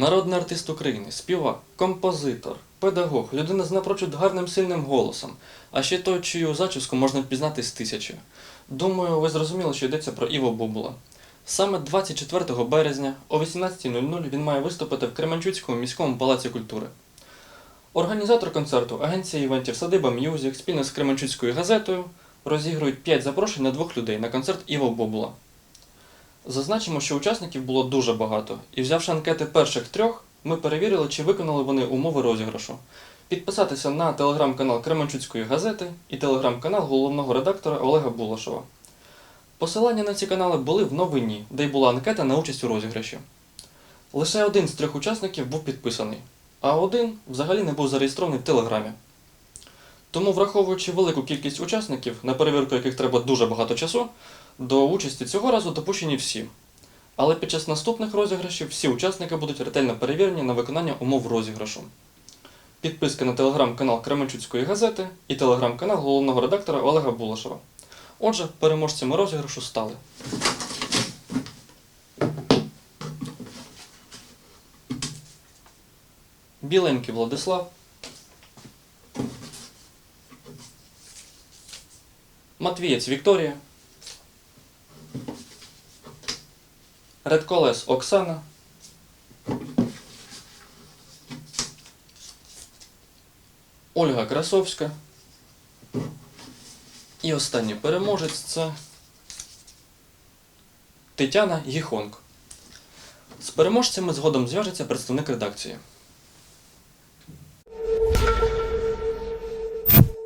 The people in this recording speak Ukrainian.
Народний артист України, співак, композитор, педагог, людина з напрочуд гарним сильним голосом, а ще той, чию зачіску можна впізнати з тисячі. Думаю, ви зрозуміли, що йдеться про Іво Бубула. Саме 24 березня о 18.00 він має виступити в Кременчуцькому міському палаці культури. Організатор концерту, агенція івентів Садиба М'юзик спільно з Кременчуцькою газетою розігрують 5 запрошень на двох людей на концерт Іво Бобула. Зазначимо, що учасників було дуже багато, і взявши анкети перших трьох, ми перевірили, чи виконали вони умови розіграшу. Підписатися на телеграм-канал Кременчуцької газети і телеграм-канал головного редактора Олега Булашова. Посилання на ці канали були в новині, де й була анкета на участь у розіграші. Лише один з трьох учасників був підписаний, а один взагалі не був зареєстрований в Телеграмі. Тому, враховуючи велику кількість учасників, на перевірку яких треба дуже багато часу, до участі цього разу допущені всі. Але під час наступних розіграшів всі учасники будуть ретельно перевірені на виконання умов розіграшу. Підписка на телеграм-канал Кременчуцької газети і телеграм-канал головного редактора Олега Булашева. Отже, переможцями розіграшу стали. Біленький Владислав. Матвієць Вікторія. Редколес Оксана. Ольга Красовська. І останній переможець це Тетяна Гіхонг. З переможцями згодом зв'яжеться представник редакції.